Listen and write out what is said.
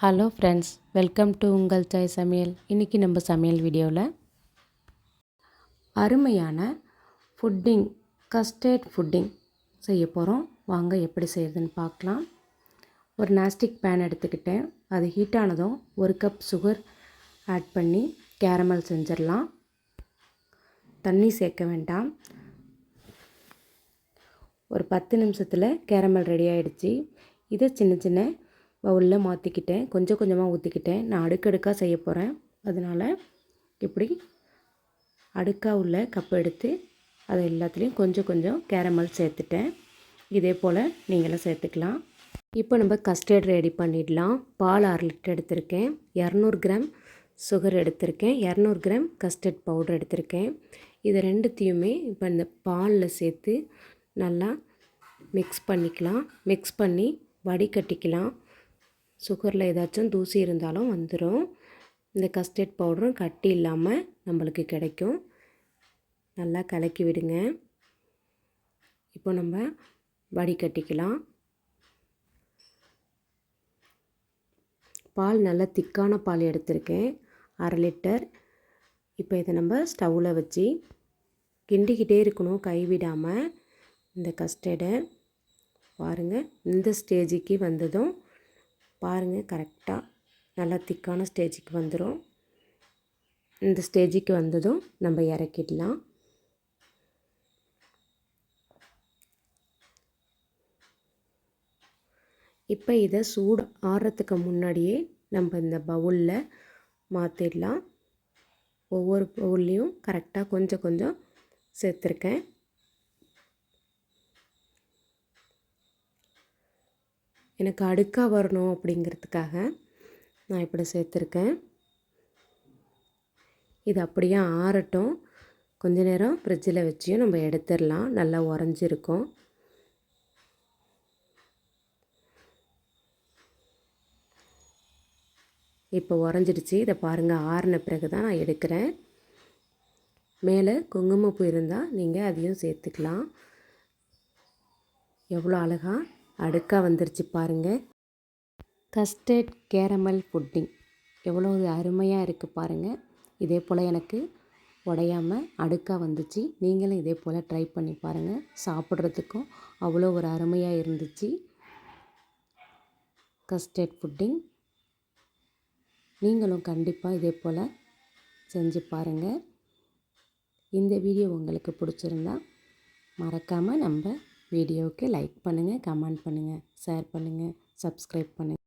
Hello friends welcome to உங்கள் சாய் சமையல் இன்றைக்கி நம்ம சமையல் வீடியோவில் அருமையான ஃபுட்டிங் கஸ்டர்ட் ஃபுட்டிங் செய்ய போகிறோம் வாங்க எப்படி செய்கிறதுன்னு பார்க்கலாம். ஒரு நாஸ்டிக் பேன் எடுத்துக்கிட்டேன். அது ஹீட் ஆனதும் ஒரு கப் சுகர் ஆட் பண்ணி கேரமல் செஞ்சிடலாம். தண்ணி சேர்க்க வேண்டாம். ஒரு பத்து நிமிஷத்தில் கேரமல் ரெடி ஆகிடுச்சி இதை சின்ன சின்ன பவுலில் மாற்றிக்கிட்டேன் கொஞ்சம் கொஞ்சமாக ஊற்றிக்கிட்டேன் நான் அடுக்கடுக்காக செய்ய போகிறேன் அதனால் இப்படி அடுக்காக உள்ள கப் எடுத்து அதை எல்லாத்துலேயும் கொஞ்சம் கொஞ்சம் கேரமல் சேர்த்துட்டேன். இதே போல் நீங்களும் சேர்த்துக்கலாம். இப்போ நம்ம கஸ்டர்ட் ரெடி பண்ணிடலாம். பால் அரை லிட்டர் எடுத்திருக்கேன். இரநூறு கிராம் சுகர் எடுத்திருக்கேன். இரநூறு கிராம் கஸ்டர்ட் பவுடர் எடுத்திருக்கேன். இதை ரெண்டுத்தையுமே இப்போ இந்த பாலில் சேர்த்து நல்லா மிக்ஸ் பண்ணிக்கலாம். மிக்ஸ் பண்ணி வடிகட்டிக்கலாம். சுகரில் ஏதாச்சும் தூசி இருந்தாலும் வந்துடும் இந்த கஸ்டர்ட் பவுடரும் கட்டி இல்லாமல் நம்மளுக்கு கிடைக்கும். நல்லா கலக்கி விடுங்க. இப்போ நம்ம வடிகட்டிக்கலாம் பால் நல்லா திக்கான பால் எடுத்திருக்கேன். அரை லிட்டர். இப்போ இதை நம்ம ஸ்டவ்வில் வச்சு கிண்டிக்கிட்டே இருக்கணும். கைவிடாமல் இந்த கஸ்டர்டை. பாருங்கள் இந்த ஸ்டேஜுக்கு வந்ததும் பாருங்கள் கரெக்டாக நல்லா திக்கான ஸ்டேஜுக்கு வந்துடும் இந்த ஸ்டேஜுக்கு வந்ததும் நம்ம இறக்கிடலாம். இப்போ இதை சூடு ஆறுறதுக்கு முன்னாடியே நம்ம இந்த பவுலில் மாற்றிடலாம் ஒவ்வொரு பவுல்லையும் கரெக்டாக கொஞ்சம் கொஞ்சம் சேர்த்துருக்கேன். எனக்கு அடுக்காக வரணும் அப்படிங்கிறதுக்காக நான் இப்படி சேர்த்துருக்கேன். இது அப்படியே ஆறட்டும். கொஞ்ச நேரம் ஃப்ரிட்ஜில் வச்சியும் நம்ம எடுத்துடலாம். நல்லா உறைஞ்சிருக்கும். இப்போ உறைஞ்சிடுச்சு. இதை பாருங்கள் ஆறின பிறகு தான் நான் எடுக்கிறேன். மேலே குங்குமப்பூ இருந்தால் நீங்கள் அதையும் சேர்த்துக்கலாம். எவ்வளோ அழகாக அடுக்காக வந்துருச்சு பாருங்கள் கஸ்டர்ட் கேரமல் புட்டிங் எவ்வளோ அருமையாக இருக்குது பாருங்கள் இதே போல் எனக்கு உடையாமல் அடுக்காக வந்துச்சு. நீங்களும் இதே போல் ட்ரை பண்ணி பாருங்கள் சாப்பிட்றதுக்கும் அவ்வளோ ஒரு அருமையாக இருந்துச்சு. கஸ்டர்ட் புட்டிங் நீங்களும் கண்டிப்பாக இதே போல் செஞ்சு பாருங்கள் இந்த வீடியோ உங்களுக்கு பிடிச்சிருந்தா மறக்காமல் நம்ம வீடியோவுக்கு லைக் பண்ணுங்கள் கமெண்ட் பண்ணுங்கள் ஷேர் பண்ணுங்கள் சப்ஸ்கிரைப் பண்ணுங்கள்